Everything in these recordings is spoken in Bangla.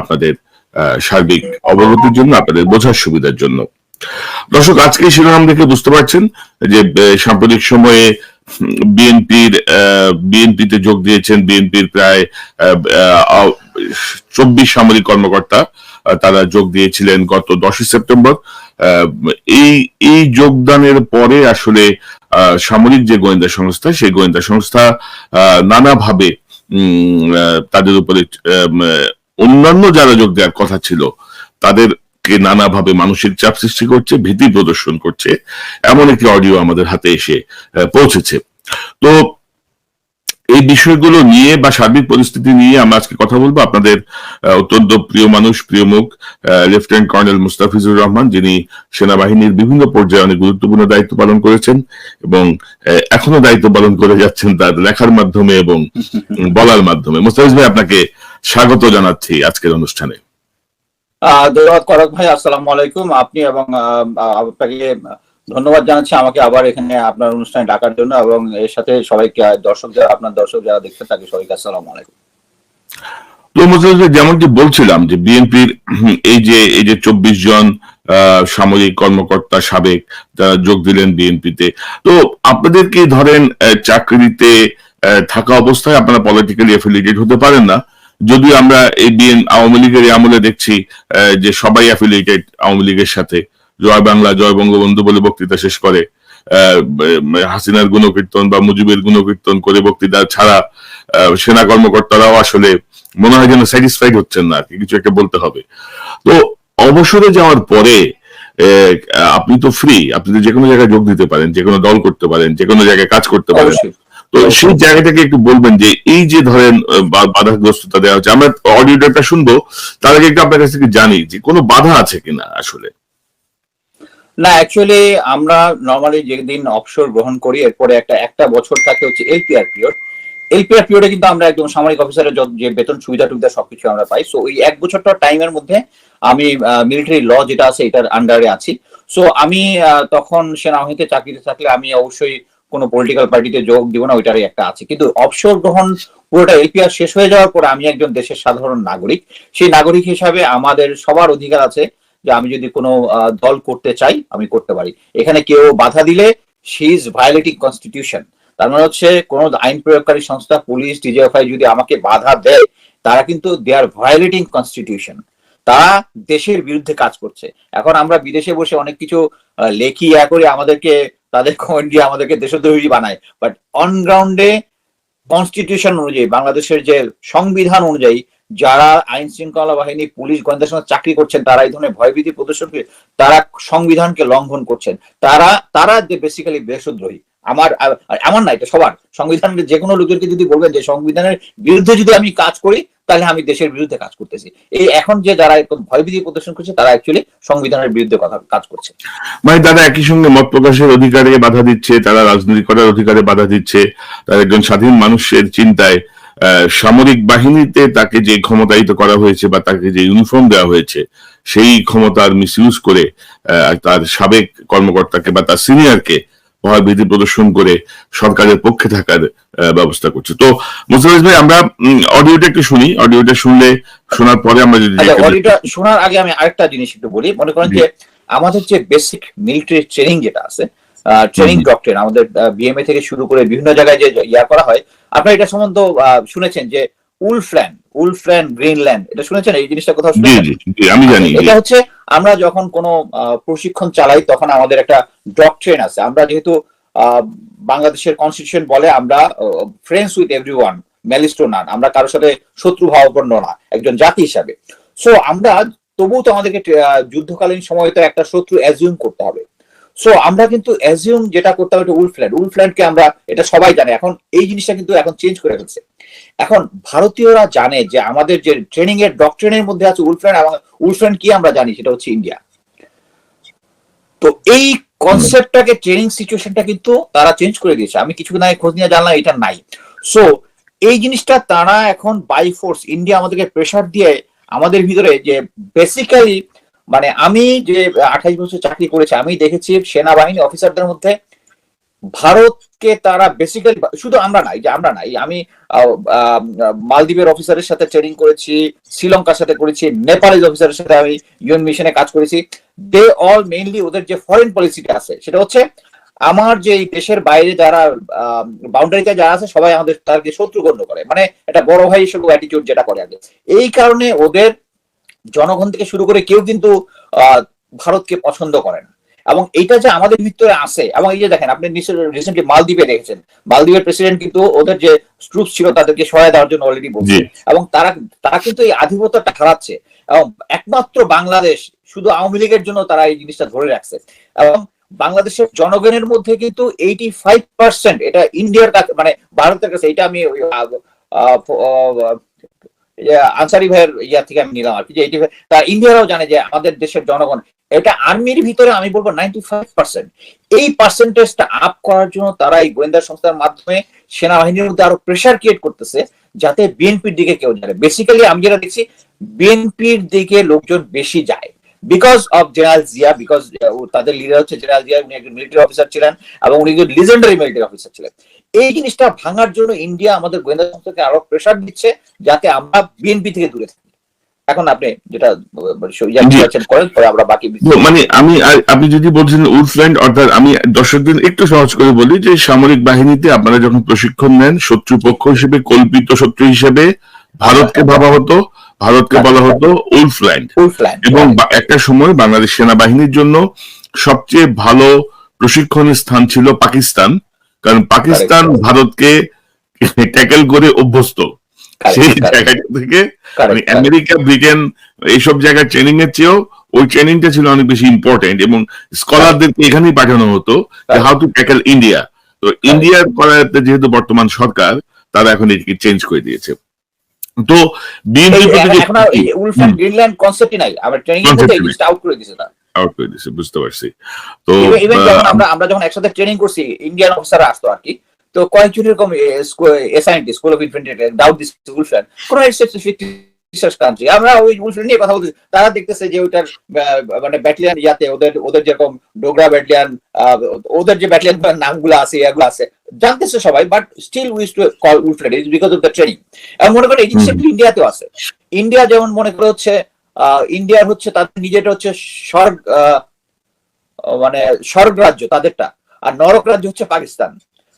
আপনাদের সার্বিক অবগতির জন্য, আপনাদের বোঝার সুবিধার জন্য। দর্শক আজকে শিরোনাম দেখে বুঝতে পারছেন যে সাম্প্রতিক সময়ে বিএনপির বিএনপিতে যোগ দিয়েছেন বিএনপির প্রায় চব্বিশ সামরিক কর্মকর্তা তারা যোগ দিয়েছিলেন গত দশই সেপ্টেম্বর। এই এই যোগদানের পরে আসলে সামরিক যে গোয়েন্দা সংস্থা, সেই গোয়েন্দা সংস্থা নানাভাবে তাদের উপরে অন্যান্য যারা যোগ দেওয়ার কথা ছিল, তাদেরকে নানাভাবে মানসিক চাপ সৃষ্টি করছে, ভীতি প্রদর্শন করছে। এমন একটি অডিও আমাদের হাতে এসে পৌঁছেছে। তো এই বিষয়গুলো নিয়ে বা সার্বিক পরিস্থিতি নিয়ে আমরা আজকে কথা বলব। আপনাদের অত্যন্ত প্রিয় মানুষ, প্রিয় মুখ লেফটেন্যান্ট কর্নেল মুস্তাফিজুর রহমান, যিনি সেনাবাহিনীর বিভিন্ন পর্যায়ে অনেক গুরুত্বপূর্ণ দায়িত্ব পালন করেছেন এবং এখনও দায়িত্ব পালন করে যাচ্ছেন তার লেখার মাধ্যমে এবং বলার মাধ্যমে। মুস্তাফিজ ভাই, আপনাকে স্বাগত জানাচ্ছি আজকের অনুষ্ঠানে। করক ভাই আসসালামু আলাইকুম। আপনি এবং আপনাকে ধন্যবাদ জানাচ্ছি আমাকে আবার এখানে আপনার অনুষ্ঠানে ডাকার জন্য এবং এর সাথে সবাইকে দর্শক যারা আপনার দর্শক যারা সবাইকে আসসালামু আলাইকুম। যেমনটি বলছিলাম যে বিএনপির এই যে এই যে চব্বিশ জন সামরিক কর্মকর্তা সাবেক যোগ দিলেন বিএনপিতে। তো আপনাদের কি ধরেন চাকরিতে থাকা অবস্থায় আপনারা পলিটিক্যালি অ্যাফিলিয়েটেড হতে পারেন না? যদিও আমরা এই বিএন আওয়ামী লীগের আমলে দেখছি যে সবাই অ্যাফিলিয়েটেড আওয়ামী লীগের সাথে। জয় বাংলা, জয় বঙ্গবন্ধু বলে বক্তৃতা শেষ করে। হাসিনার গুণকীর্তন বা মুজিবের গুণকীর্তন করে বক্তৃতা ছাড়া সেনা কর্মকর্তারাও আসলে মনে হয় যেন স্যাটিসফাইড হচ্ছেন না কিছু একটা বলতে হবে। তো অবসরে যাওয়ার পরে আপনি তো ফ্রি আপনি তো যে কোনো জায়গায় যোগ দিতে পারেন যে কোনো দল করতে পারেন যে কোনো জায়গায় কাজ করতে পারেন। তো সেই জায়গাটাকে একটু বলবেন যে এই যে ধরেন বাধাগ্রস্ততা দেওয়া হচ্ছে আমরা অডিওটা শুনব তার আগে একটু আপনার কাছ থেকে জানি যে কোনো বাধা আছে কিনা আসলে। না অ্যাকচুয়ালি আমরা নর্মালি যেদিন অবসর গ্রহণ করি এরপরে একটা একটা বছর থাকে হচ্ছে এলপিআর পিরিয়ড এলপিআর পিরিয়ডে কিন্তু আমরা একদম সামরিক অফিসারের যে বেতন সুবিধা টুবিধা সবকিছু আমরা পাই। সো ওই এক বছরটা টাইমের মধ্যে আমি মিলিটারি ল যেটা আছে এটার আন্ডারে আছি। সো আমি তখন সেনাবাহিনীতে চাকরিতে থাকলে আমি অবশ্যই কোনো পলিটিক্যাল পার্টিতে যোগ দিব না, ওইটারই একটা আছে। কিন্তু অবসর গ্রহণ পুরোটা এলপিআর শেষ হয়ে যাওয়ার পরে আমি একজন দেশের সাধারণ নাগরিক। সেই নাগরিক হিসাবে আমাদের সবার অধিকার আছে যে আমি যদি কোনো দল করতে চাই, আমি করতে পারি। এখানে কেউ বাধা দিলে শি ইজ ভায়োলেটিং কনস্টিটিউশন তার মানে হচ্ছে কোন আইন প্রয়োগকারী সংস্থা পুলিশ ডিজিএফআই যদি আমাকে বাধা দেয়, তারা কিন্তু দে আর ভায়োলেটিং কনস্টিটিউশন তারা দেশের বিরুদ্ধে কাজ করছে। এখন আমরা বিদেশে বসে অনেক কিছু লেখি, ইয়া করে, আমাদেরকে তাদের কমেন্ট দিয়ে আমাদেরকে দেশদ্রোহী বানায়। বাট অন গ্রাউন্ডে কনস্টিটিউশন অনুযায়ী, বাংলাদেশের যে সংবিধান অনুযায়ী যারা আইন শৃঙ্খলা বাহিনী, পুলিশ গোয়েন্দার সঙ্গে চাকরি করছেন, তারা এই ধরনের ভয়ভীতি প্রদর্শন করে তারা সংবিধানকে লঙ্ঘন করছেন। তারা তারা যে বেসিক্যালি দেশদ্রোহী। আমার আমার না এটা সবার। সংবিধানের যে কোনো লোকেরকে যদি বলবেন যে সংবিধানের বিরুদ্ধে যদি আমি কাজ করি, তাহলে আমি দেশের বিরুদ্ধে কাজ করতেছি। এই এখন যে যারা এরকম ভয়ভীতি প্রদর্শন করছে, তারা অ্যাকচুয়ালি সংবিধানের বিরুদ্ধে কথা, কাজ করছে। মানে তারা একই সঙ্গে মত প্রকাশের অধিকারে বাধা দিচ্ছে, তারা রাজনীতি করার অধিকারে বাধা দিচ্ছে। তারা একজন স্বাধীন মানুষের চিন্তায় সামরিক বাহিনীতে তাকে যে ক্ষমতায়িত করা হয়েছে বা তাকে যে ইউনিফর্ম দেওয়া হয়েছে, সেই ক্ষমতার মিস করে তার সাবেক কর্মকর্তাকে বা তার সিনিয়রকে ভয় ভীতি প্রদর্শন করে সরকারের পক্ষে থাকার ব্যবস্থা করছে। তো মুস্তাফিজ ভাই আমরা অডিওটা একটু শুনি। অডিওটা শুনলে শোনার পরে আমরা যদি আচ্ছা অডিওটা শোনার আগে আমি আরেকটা জিনিস একটু বলি। মনে করেন যে আমাদের যে বেসিক মিলিটারি ট্রেনিং যেটা আছে ট্রেনিং ডক্টর আমাদের বিএমএ থেকে শুরু করে বিভিন্ন জায়গায় যে ইয়া করা হয় আপনারা এটা সম্বন্ধে শুনেছেন যে উলফল্যান্ড উলফল্যান্ড গ্রিনল্যান্ড। এটা শুনেছেন? এই জিনিসটা কোথাও আমি জানি। এটা হচ্ছে আমরা যখন কোনো প্রশিক্ষণ চালাই তখন আমাদের একটা ডকট্রেন আছে। আমরা যেহেতু আহ, বাংলাদেশের কনস্টিটিউশন বলে আমরা friends with every one malice to none আমরা কারোর সাথে শত্রু ভাবাপন্ন না একজন জাতি হিসাবে। সো আমরা তবুও তো আমাদেরকে যুদ্ধকালীন সময় তো একটা শত্রু অ্যাজিউম করতে হবে। সো আমরা কিন্তু অ্যাজিউম যেটা করতে হবে উলফল্যান্ড উলফল্যান্ডকে আমরা, এটা সবাই জানে। এখন এই জিনিসটা কিন্তু এখন চেঞ্জ করে ফেলছে। এখন ভারতীয়রা জানে যে আমাদের যে ট্রেনিং এর ডক্ট্রেনের মধ্যে আছে উলফ্রেন্ড এবং উলফ্রেন্ড কি আমরা জানি, সেটা হচ্ছে ইন্ডিয়া। তো এই কনসেপ্টটাকে ট্রেনিং সিচুয়েশনটা কিন্তু তারা চেঞ্জ করে দিয়েছে। আমি কিছুদিন আগে খোঁজ নিয়ে জানলাম, এটা নাই। সো এই জিনিসটা তারা এখন বাই ফোর্স ইন্ডিয়া আমাদেরকে প্রেশার দিয়ে আমাদের ভিতরে যে বেসিক্যালি মানে আমি যে আঠাইশ বছর চাকরি করেছি, আমি দেখেছি সেনাবাহিনী অফিসারদের মধ্যে ভারতকে তারা বেসিক্যালি শুধু আমরা নাই, যে আমরা নাই, আমি মালদ্বীপের অফিসারের সাথে ট্রেনিং করেছি, শ্রীলঙ্কার সাথে করেছি, নেপালের অফিসারের সাথে আমি ইউএন মিশনে কাজ করেছি। দে অল মেইনলি ওদের যে ফরেন পলিসিটা আছে, সেটা হচ্ছে আমার যে দেশের বাইরে যারা বাউন্ডারিতে যারা আছে, সবাই আমাদের তাদেরকে শত্রু গণ্য করে। মানে একটা বড় ভাই হিসেবে অ্যাটিটিউড যেটা করে আগে। এই কারণে ওদের জনগণ থেকে শুরু করে কেউ কিন্তু ভারতকে পছন্দ করেন। এবং এটা যে আমাদের ভিতরে আছে এবং এই যে দেখেন আপনি রিসেন্টলি মালদ্বীপে দেখেছেন। মালদ্বীপের প্রেসিডেন্ট কিন্তু ওদের যে ট্রুপস ছিল তাদেরকে সহায় দেওয়ার জন্য অলরেডি বলছে। এবং তারা তারা কিন্তু এই আধিপত্যটা হারাচ্ছে। এবং একমাত্র বাংলাদেশ শুধু আওয়ামী লীগের জন্য তারা এই জিনিসটা ধরে রাখছে। এবং বাংলাদেশের জনগণের মধ্যে কিন্তু এইটি ফাইভ পার্সেন্ট এটা ইন্ডিয়ার কাছে মানে ভারতের কাছে এটা আমি আনসারি ভাইয়ের ইয়া থেকে আমি নিলাম আর কি, যে এইটি তার ইন্ডিয়ারাও জানে যে আমাদের দেশের জনগণ, এটা আর্মির ভিতরে আমি বলব নাইনটি ফাইভ পার্সেন্ট এই পার্সেন্টেজটা আপ করার জন্য তারা এই গোয়েন্দা সংস্থার মাধ্যমে সেনাবাহিনীর মধ্যে আরও প্রেশার ক্রিয়েট করতেছে, যাতে বিএনপির দিকে কেউ যায়। বেসিক্যালি আমি যেটা দেখছি বিএনপির দিকে লোকজন বেশি যায়। Because of general Zia because তাদের লিডার হচ্ছে জেনারেল জিয়া উনি একজন মিলিটারি অফিসার ছিলেন এবং উনি একজন লিজেন্ডারি মিলিটারি অফিসার ছিলেন। এই জিনিসটা ভাঙার জন্য ইন্ডিয়া আমাদের গোয়েন্দা সংস্থাকে আরও প্রেশার দিচ্ছে যাতে আমরা বিএনপি থেকে দূরে থাকি। এখন আপনি যেটা। বলেছেন করেন পরে আমরা বাকি মানে আমি আপনি যদি বলছেন উলফল্যান্ড অর্থাৎ আমি দর্শকদের একটু সহজ করে বলি যে সামরিক বাহিনীতে আপনারা যখন প্রশিক্ষণ নেন শত্রুপক্ষ হিসেবে কল্পিত শত্রু হিসেবে ভারতকে ভাবা হতো। ভারতকে বলা হতো উলফল্যান্ড এবং একটা সময় বাংলাদেশ সেনাবাহিনীর জন্য সবচেয়ে ভালো প্রশিক্ষণের স্থান ছিল পাকিস্তান। কারণ পাকিস্তান ভারতকে ট্যাকেল করে অভ্যস্ত। সেই জায়গা থেকে মানে আমেরিকা ব্রিটেন এইসব জায়গার ট্রেনিং এর চেয়েও ওই ট্রেনিংটা ছিল অনেক বেশি ইম্পর্টেন্ট এবং স্কলারদেরকে এখানেই পাঠানো হতো হাউ টু ট্যাকেল ইন্ডিয়া তো ইন্ডিয়ার করাতে যেহেতু বর্তমান সরকার তারা এখন এটিকে চেঞ্জ করে দিয়েছে। তো বিএনপি এখন আর উলফ্যান্ড গ্রিনল্যান্ড কনসেপ্টই নাই। আমরা ট্রেনিং এর মধ্যে। জিনিসটা আউট করে দিয়েছে তারা। আউট করে দিয়েছে বুঝতে পারছি। তো আমরা আমরা যখন একসাথে ট্রেনিং করছি ইন্ডিয়ান অফিসার আসতো আর কি তো কয়েকজন এরকম SINT school of infantry doubt this উলফ্যান কোন কান্ট্রি আমরা ওই নিয়ে কথা বলতেছি। তারা দেখতেছে যে ওইটার মানে ব্যাটালিয়ান ইয়াতে ওদের ওদের যেরকম ডোগরা ব্যাটালিয়ান ওদের যে ব্যাটালিয়ান নামগুলো আছে এগুলো আছে জানতেছে সবাই but still wish to call is because of the training এবং মনে করেন এই জিনিসটা ইন্ডিয়াতেও আছে। ইন্ডিয়া যেমন মনে করে হচ্ছে ইন্ডিয়ার হচ্ছে তাদের নিজেটা হচ্ছে স্বর্গ মানে স্বর্গ রাজ্য তাদেরটা। আর নরক রাজ্য হচ্ছে পাকিস্তান।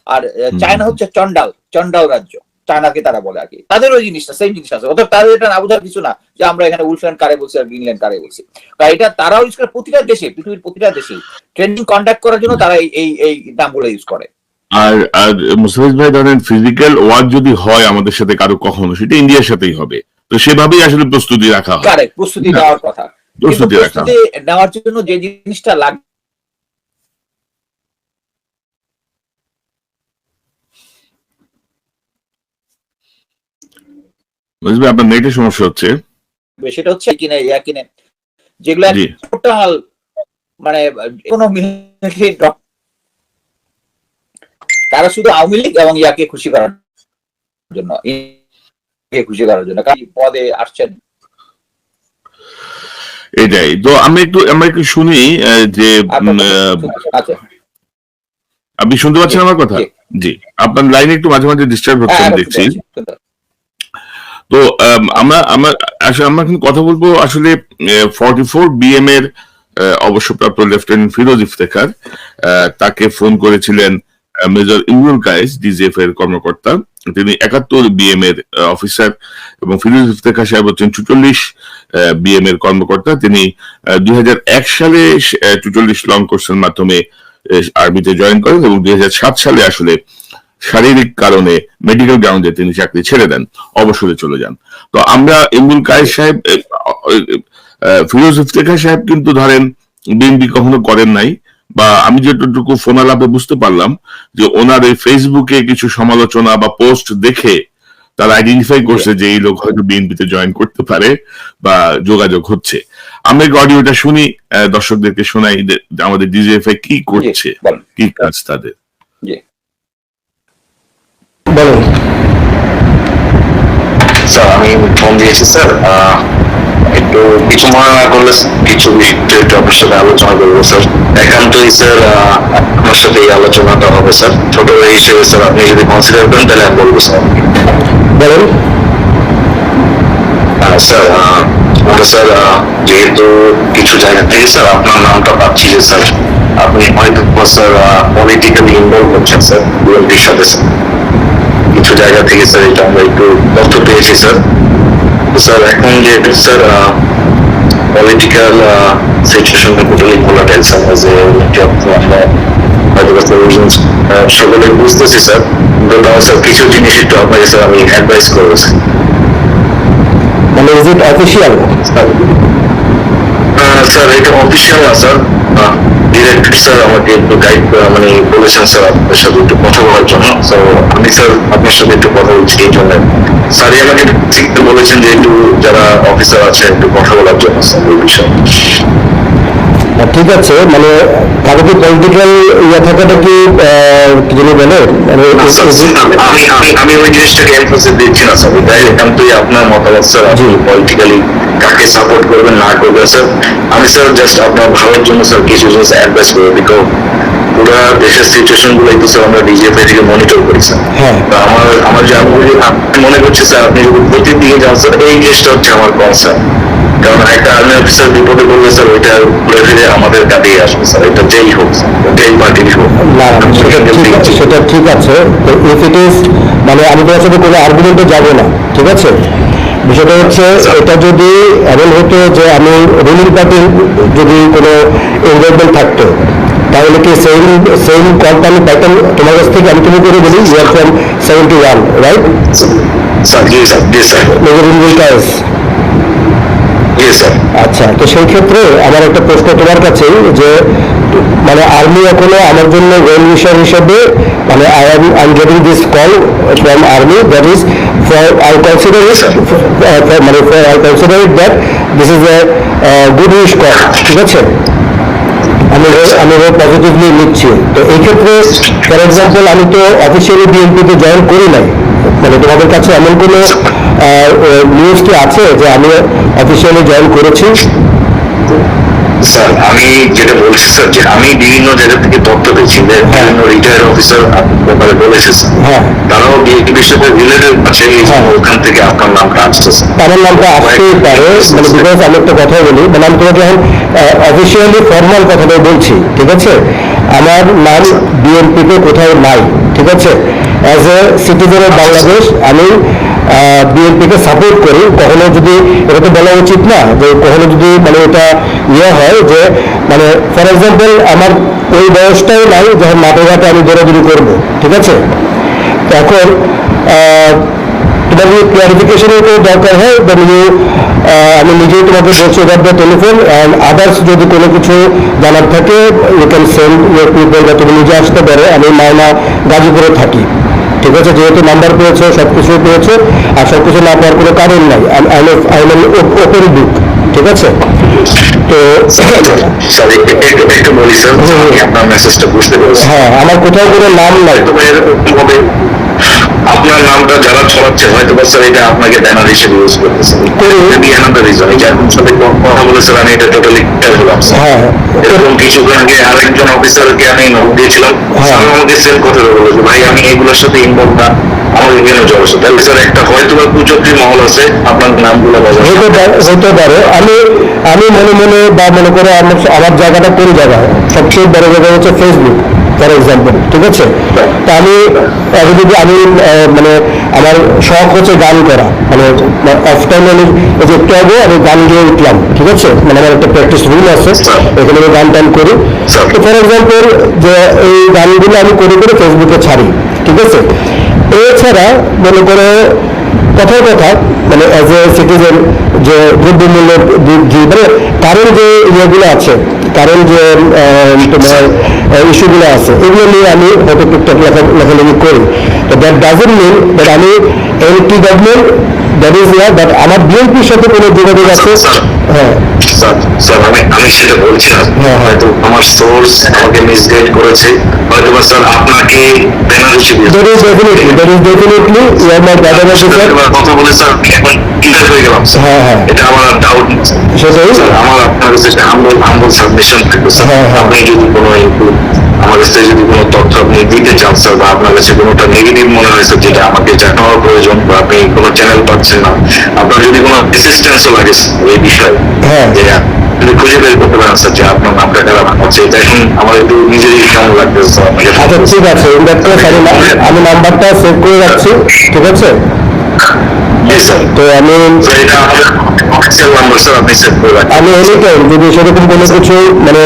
আর চায়না হচ্ছে চন্ডাল চন্ডাল রাজ্য। চায়নাকে তারা বলে আর কি তাদের ওই জিনিসটা সেম জিনিস আছে। ওদের তাদের এটা না বোঝার কিছু না যে আমরা এখানে উলফ্যান্ড কারে বলছি আর গ্রিনল্যান্ড কারে বলছি। কারণ এটা তারাও ইউজ করে প্রতিটা দেশে পৃথিবীর প্রতিটা দেশে ট্রেনিং কন্ডাক্ট করার জন্য তারা এই এই নামগুলো ইউজ করে। আর আর মুস্তাফিজ ভাই ধরেন ফিজিক্যাল ওয়ার যদি হয় আমাদের সাথে কারও কখনো সেটা ইন্ডিয়ার সাথেই হবে। তো সেভাবেই আসলে প্রস্তুতি রাখা হয়। প্রস্তুতি নেওয়ার কথা। প্রস্তুতি নেওয়ার জন্য যে জিনিসটা লাগবে আপনার নেটের সমস্যা হচ্ছে। সেটা হচ্ছে কিনে ইয়া কিনে যেগুলো টোটাল মানে কোনো মিলিটারি তারা শুধু আওয়ামী লীগ এবং ইয়াকে খুশি করার জন্য খুশি করার জন্য। কারণ পদে আসছেন। এটাই। তো আমি একটু আমরা একটু শুনি যে আচ্ছা। আপনি শুনতে পাচ্ছেন আমার কথা? জি। আপনার লাইনে একটু মাঝে মাঝে ডিস্টার্ব হচ্ছে হ্যাঁ, আমি দেখছি। তো আম, আমরা আমরা আসলে আমরা এখন কথা বলব আসলে ফর্টি ফোর বিএম এর অবসরপ্রাপ্ত লেফটেন্যান্ট ফিরোজ ইফতেখার। তাকে ফোন করেছিলেন মেজর ইমরুল কায়েস ডিজিএফ এর কর্মকর্তা। তিনি একাত্তর বিএম এর অফিসার এবং ফিরোজ ইফতেখার সাহেব হচ্ছেন চুচল্লিশ বিএম এর কর্মকর্তা। তিনি দুই এক সালে চুচল্লিশ লং কোর্সের মাধ্যমে আর্মিতে জয়েন করেন এবং দুই হাজার সাত সালে আসলে শারীরিক কারণে মেডিকেল গ্রাউন্ডে তিনি চাকরি ছেড়ে দেন অবসরে চলে যান। তো আমরা ইমরুল কায়েস সাহেব ফিরোজ ইফতেখার সাহেব কিন্তু ধরেন বিএনপি কখনো করেন নাই বা আমি যেটুকু ফোন আলাপে বুঝতে পারলাম যে ওনার এই ফেসবুকে কিছু সমালোচনা বা পোস্ট দেখে তারা আইডেন্টিফাই করছে যে এই লোক হয়তো বিএনপিতে জয়েন করতে পারে বা যোগাযোগ হচ্ছে। আমরা একটু অডিওটা শুনি দর্শকদেরকে শোনাই আমাদের ডিজিএফআই কি করছে কি কাজ তাদের? বলুন। স্যার আমি ফোন দিয়েছি স্যার। একটু কিছু মনে না করলে কিছু একটু আপনার সাথে আলোচনা করব স্যার। একান্তই স্যার আপনার সাথে এই আলোচনাটা হবে স্যার। ছোট হিসেবে স্যার আপনি যদি কনসিডার করেন তাহলে আমি বলব স্যার। বলেন। স্যার আমরা স্যার যেহেতু কিছু জায়গা থেকে স্যার আপনার নামটা পাচ্ছি যে স্যার। আপনি হয়তো স্যার পলিটিক্যালি ইনভলভ হচ্ছেন স্যার বিএনপির সাথে স্যার। কিছু জায়গা থেকে স্যার এটা আমরা একটু তথ্য পেয়েছি স্যার তো স্যার এখন যেহেতু sir political situation totally volatile sir যে আমরা সকলে বুঝতেছি স্যার তাও স্যার কিছু জিনিস একটু আপনাকে স্যার আমি অ্যাডভাইস করব মানে ইজ ইট অফিসিয়াল স্যার এটা অফিসিয়াল না স্যার ডিরেক্টর স্যার আমাকে একটু গাইড মানে বলেছেন স্যার আপনার সাথে একটু কথা বলার জন্য। স্যার আপনার সাথে একটু কথা বলছি এই জন্য। স্যারই আমাকে ঠিক বলেছেন যে একটু যারা অফিসার আছে একটু কথা বলার জন্য স্যার এই বিষয়ে। ঠিক আছে মানে কারও কি পলিটিক্যাল ইয়ে থাকাটা কি আহ, কি জানি বলে? মানে আমি আমি আমি ওই জিনিসটাকে এমফোসিস দিচ্ছি না স্যার। তাই একান্তই আপনার মতামত স্যার আপনি পলিটিক্যালি কাকে সাপোর্ট করবেন না করবেন স্যার। আমি স্যার জাস্ট আপনার ভালোর জন্য স্যার কিছু জিনিস অ্যাডভাইস করব বিকজ পুরো দেশের সিচুয়েশনগুলো একটু স্যার আমরা ডিজিএফআই থেকে মনিটর করি স্যার হ্যাঁ। তো আমার আমার যে আমি মনে করছি স্যার আপনি যদি প্রতিদিকে যান স্যার এই জিনিসটা হচ্ছে আমার কনসার্ন কারণ একটা আর্মি অফিসার বিপদে পড়লে স্যার ওইটা ঘুরে ফিরে আমাদের কাছেই আসবে স্যার এটা যেই হোক যেই পার্টিরই হোক। সেটা ঠিক আছে সেটা ঠিক আছে তো ইফ ইট ইজ মানে আমি তোমার সাথে কোনো আর্গুমেন্টে যাব না ঠিক আছে? বিষয়টা হচ্ছে এটা যদি এমন হতো যে আমি রুলিং পার্টির যদি কোনো ইনভলভমেন্ট থাকতো তাহলে কি সেম সেম কলটা আমি পাইতাম তোমার কাছ থেকে আমি তুমি করে বলি year from seventy one right ji sir আচ্ছা তো সেই ক্ষেত্রে আমার একটা প্রশ্ন তোমার কাছে যে মানে আর্মি এখনও আমার জন্য ওয়েল মিশন হিসেবে মানে I am I am getting this call from army that is for I consider it মানে for I consider it that this is a good wish call ঠিক আছে? আমি আমি পজিটিভলি নিচ্ছি তো এই ক্ষেত্রে ফর এক্সাম্পল আমি তো অফিসিয়ালি বিএনপিতে জয়েন করি নাই। মানে তোমাদের কাছে এমন কোনো নিউজ কি আছে যে আমি অফিসিয়ালি জয়েন করেছি? স্যার আমি যেটা বলছি স্যার যে আমি বিভিন্ন জায়গা থেকে তথ্য পেয়েছি যে বিভিন্ন রিটায়ার অফিসার ব্যাপারে বলেছে স্যার হ্যাঁ। তারাও বিএনপির সাথে রিলেটেড আছে হ্যাঁ। ওখান থেকে আপনার নামটা আসছে আমার নামটা আসতেই পারে মানে বিকজ আমি একটা কথা বলি মানে আমি তোমাকে এখন অফিসিয়ালি ফর্মাল কথাটা বলছি ঠিক আছে? আমার নাম বিএনপিতে কোথাও নাই ঠিক আছে? As a citizen of Bangladesh আমি বিএনপিকে সাপোর্ট করি। কখনো যদি এটা তো বলা উচিত না, যে কখনো যদি মানে এটা ইয়ে হয় যে মানে ফর এক্সাম্পল আমার ওই বয়সটাই নাই, যখন মাঠে ঘাটে আমি দৌড়াদৌড়ি করব, ঠিক আছে? এখন তোমার যদি ক্লারিফিকেশনের কোনো দরকার হয়? দেন ইউ আমি নিজেই তোমাকে বলছি over the telephone and others যদি কোনো কিছু জানার থাকে you can send your people বা তুমি নিজে আসতে পারো। আমি মায়না গাজীপুরে থাকি। ঠিক আছে যেহেতু নাম্বার পেয়েছে সব কিছু পেয়েছে আর সব কিছু না পাওয়ার কোনো কারণ নাই। আই এম ওপেন বুক ঠিক আছে? তো হ্যাঁ আমার কোথাও কোনো নাম নাই। আপনার নামটা যারা ছড়াচ্ছে হয়তো বা স্যার এটা আপনাকে ব্যানার হিসেবে ইউজ করতেছে। বি অ্যানাদার রিজন সাথে কথা বলে স্যার আমি এটা টোটালি ক্লিয়ার হলাম হ্যাঁ এরকম কিছুক্ষণ আগে আরেকজন অফিসারকে আমি নোট দিয়েছিলাম। হ্যাঁ। স্যার আমাকে সেম কথা বলে যে ভাই আমি এগুলোর সাথে ইনভলভ না। আমাকে কেন যাব তাহলে স্যার একটা হয়তো বা কুচক্রি মহল আছে আপনার নামগুলো বাজার হতে পারে আমি আমি মনে মনে বা মনে করে আমার আমার জায়গাটা কোন জায়গা সবচেয়ে বড় জায়গা হচ্ছে ফেসবুক ফর এক্সাম্পল ঠিক আছে? তা আমি যদি আমি মানে আমার শখ হচ্ছে গান করা মানে অফ টাইম আমি যে একটু আগে আমি গান গিয়ে উঠলাম, ঠিক আছে? মানে আমার একটা প্র্যাকটিস রুম আছে, এখানে আমি গান টান করি। তো ফর এক্সাম্পল যে এই গানগুলো আমি করে করে ফেসবুকে ছাড়ি, ঠিক আছে? এছাড়া মনে করে কথায় কথা মানে অ্যাজ এ সিটিজেন যে দ্রব্যমূল্যের বৃদ্ধি মানে কারণ যে ইয়েগুলো আছে কারণ যে তোমার ইস্যুগুলো আছে এগুলো নিয়ে আমি হয়তো টুকটাক লেখা লেখালেখি করি। দ্যাট ডাজেন্ট মিন দ্যাট আমি anti government that is yeah but আমার বিএনপির সাথে কোনো যোগাযোগ আছে? হ্যাঁ। স্যার। স্যার আমি আমি সেটা বলছি না। হ্যাঁ, হ্যাঁ। হয়তো আমার সোর্স আমাকে মিসগাইড করেছে। হয়তো বা স্যার আপনাকে ব্যানার হিসেবে that is definitely that is definitely you are my brother officer কথা বলে স্যার এখন ক্লিয়ার হয়ে গেলাম স্যার। হ্যাঁ হ্যাঁ। এটা আমার ডাউট সেটাই। স্যার আমার আপনার কাছে হাম্বল হাম্বল সাবমিশন থাকবে স্যার। হ্যাঁ। আপনি যদি কোনো আমার কাছে যদি কোনো তথ্য আপনি দিতে স্যার বা আপনার কাছে কোনোটা নেগেটিভ মনে হয় স্যার যেটা আমাকে জানানোর প্রয়োজন বা আপনি কোনো চ্যানেল পাচ্ছেন না আপনার যদি কোনো অ্যাসিস্ট্যান্সও লাগে এই বিষয়ে হ্যাঁ। যে আপনি খুঁজে বের করতে পারেন স্যার যে আপনার নামটা আছে এটা এখন আমার একটু নিজেরই কেমন লাগতেছে আচ্ছা ঠিক আছে আমি নাম্বারটা সেভ করে রাখছি ঠিক আছে? তো আমি এটা আমাদের অফিসিয়াল নাম্বার স্যার আপনি সেভ করে আমি এনি টাইম যদি সেরকম কোনো কিছু মানে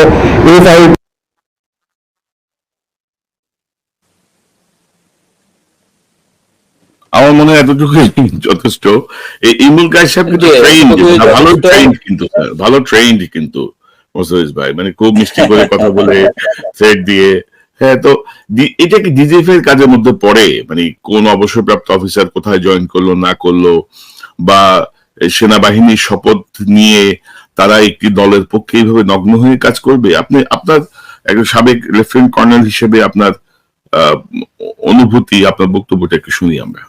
আমার মনে হয় এতটুকুই যথেষ্ট। এই ইমুল কাজ সাহেব কিন্তু ট্রেন্ড ভালো। ট্রেন্ড কিন্তু ভালো ট্রেন্ড কিন্তু মোসাইজ ভাই। মানে খুব মিষ্টি করে কথা বলে থ্রেড দিয়ে। হ্যাঁ তো এটা কি ডিজিএফ এর কাজের মধ্যে পড়ে? মানে কোন অবসরপ্রাপ্ত অফিসার কোথায় জয়েন করল না করল? বা সেনাবাহিনীর শপথ নিয়ে তারা একটি দলের পক্ষে এইভাবে নগ্ন হয়ে কাজ করবে? আপনি আপনার একজন সাবেক লেফটেন্যান্ট কর্নেল হিসেবে আপনার আহ, অনুভূতি আপনার বক্তব্যটা একটু শুনি আমরা।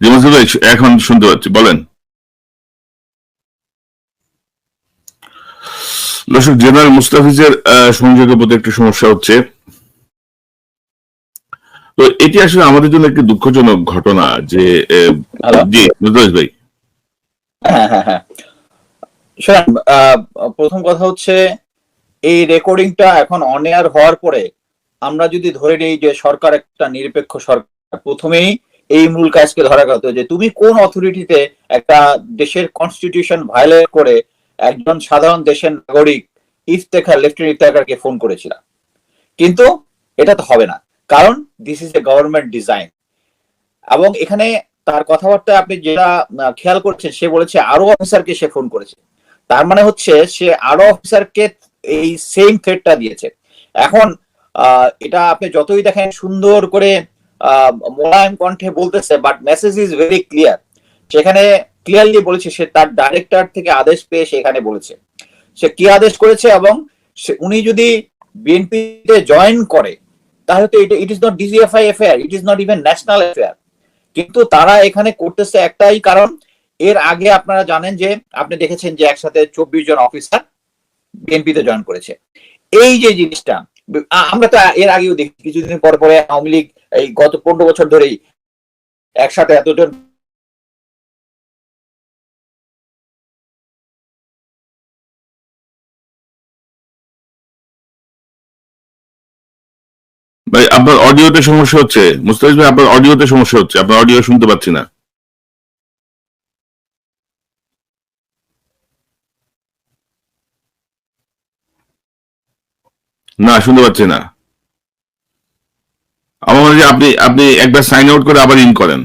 জি মাসুদ ভাই এখন শুনতে পাচ্ছি বলেন। দর্শক জেনারেল মুস্তাফিজের সংযোগের প্রতি একটু সমস্যা হচ্ছে। তো এটি আসলে আমাদের জন্য একটি দুঃখজনক ঘটনা যে? জি মুস্তাফিজ ভাই। হ্যাঁ হ্যাঁ হ্যাঁ। প্রথম কথা হচ্ছে এই রেকর্ডিংটা এখন অন এয়ার হওয়ার পরে আমরা যদি ধরে নিই যে সরকার একটা নিরপেক্ষ সরকার প্রথমেই এই মূল কাজকে ধরা কথা যে তুমি কোন অথরিটিতে একটা দেশের কনস্টিটিউশন ভায়োলেট করে একজন সাধারণ দেশের নাগরিক ইফতেখার লেফটেন্যান্ট ইফতেখারকে ফোন করেছিল। কিন্তু এটা তো হবে না, কারণ this is a government design এবং এখানে তার কথাবার্তা আপনি যেটা খেয়াল করছেন, সে বলেছে আরও অফিসারকে সে ফোন করেছে। তার মানে হচ্ছে সে আরও অফিসারকে এই সেম থ্রেটটা দিয়েছে। এখন এটা আপনি যতই দেখেন সুন্দর করে মোলায়েম কণ্ঠে বলতেছে but message is very clear সেখানে ক্লিয়ারলি বলেছে, সে তার ডাইরেক্টর থেকে আদেশ পেয়ে সেখানে বলেছে। সে কি আদেশ করেছে এবং উনি যদি বিএনপিতে জয়েন করে, তাহলে তো it is not DGFI FIR it is not even national FIR কিন্তু তারা এখানে করতেছে একটাই কারণ, এর আগে আপনারা জানেন যে, আপনি দেখেছেন যে একসাথে চব্বিশ জন অফিসার বিএনপিতে জয়েন করেছে। এই যে জিনিসটা আমরা তো এর আগেও দেখি, কিছুদিন পর পরে আওয়ামী লীগ এই গত পনেরো বছর ধরেই একসাথে এতজন ভাই, আপনার অডিওতে সমস্যা হচ্ছে। মুস্তাফিজ ভাই, আপনার অডিওতে সমস্যা হচ্ছে। আপনার অডিও শুনতে পাচ্ছি না। না, শুনতে পাচ্ছি না। আমার মনে হয় আপনি আপনি একবার সাইন আউট করে আবার ইন করেন।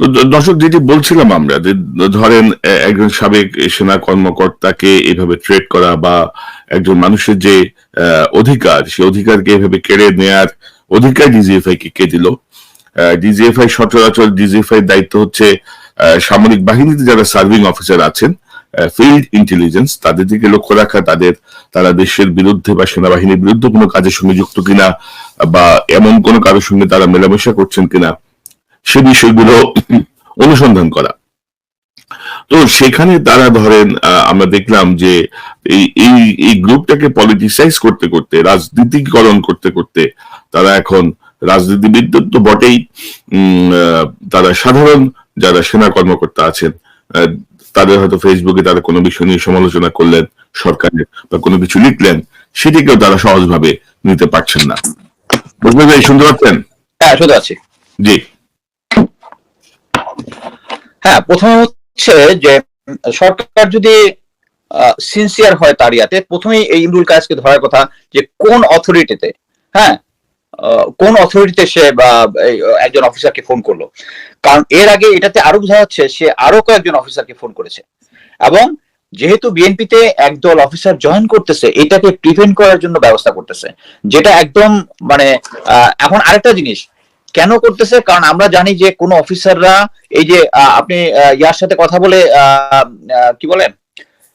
তো দর্শক, যেটি বলছিলাম আমরা যে, ধরেন একজন সাবেক সেনা কর্মকর্তাকে এভাবে ট্রেড করা বা একজন মানুষের যে অধিকার সেই অধিকারকে এভাবে কেড়ে নেয়ার অধিকার ডিজিএফআই কে দিল ডিজিএফআই সচরাচর ডিজিএফআই দায়িত্ব হচ্ছে সামরিক বাহিনীতে যারা সার্ভিং অফিসার আছেন ফিল্ড ইন্টেলিজেন্স তাদের দিকে লক্ষ্য রাখা তাদের তারা দেশের বিরুদ্ধে বা সেনাবাহিনীর বিরুদ্ধে কোনো কাজের সঙ্গে যুক্ত কিনা বা এমন কোনো কারোর সঙ্গে তারা মেলামেশা করছেন কিনা সে বিষয়গুলো অনুসন্ধান করা। তো সেখানে তারা ধরেন আহ, আমরা দেখলাম যে এই এই গ্রুপটাকে পলিটিসাইজ করতে করতে রাজনীতিকরণ করতে করতে তারা এখন রাজনীতিবিদ তো বটেই। তারা সাধারণ যারা সেনা কর্মকর্তা আছেন তাদের হয়তো ফেসবুকে তারা কোনো বিষয় নিয়ে সমালোচনা করলেন সরকারের বা কোনো কিছু লিখলেন সেটিকেও তারা সহজভাবে নিতে পারছেন না। বুঝতে ভাই শুনতে পাচ্ছেন? হ্যাঁ শুধু আছি জি। হ্যাঁ প্রথমে হচ্ছে যে সরকার যদি সিনসিয়ার হয় তার ইয়াতে প্রথমেই এই ইমরুল কাজকে ধরার কথা যে কোন অথরিটিতে হ্যাঁ কোন অথরিটিতে সে একজন অফিসারকে ফোন করল? কারণ এর আগে এটাতে আরও বোঝা যাচ্ছে, সে আরও কয়েকজন অফিসারকে ফোন করেছে। এবং যেহেতু বিএনপিতে একদল অফিসার জয়েন করতেছে, এটাকে প্রিভেন্ট করার জন্য ব্যবস্থা করতেছে। যেটা একদম মানে এখন আরেকটা জিনিস, কেন করতেছে? কারণ আমরা জানি যে কোন অফিসাররা এই যে আপনি ইয়ার সাথে কথা বলে কি বলেন?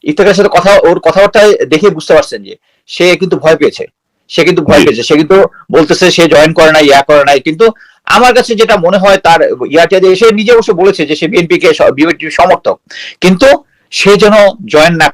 ইফতেখারের সাথে কথা, ওর কথাবার্তায় দেখে বুঝতে পারছেন যে, সে কিন্তু ভয় পেয়েছে। সে কিন্তু ভয় পেয়েছে। সে কিন্তু বলতেছে সে জয়েন করে নাই ইয়া করে নাই। কিন্তু আমার কাছে যেটা মনে হয় তার ইয়াটা দিয়ে সে নিজে অবশ্য বলেছে যে সে বিএনপি কে বিএনপি সমর্থক। কিন্তু সে যেন জয়েন না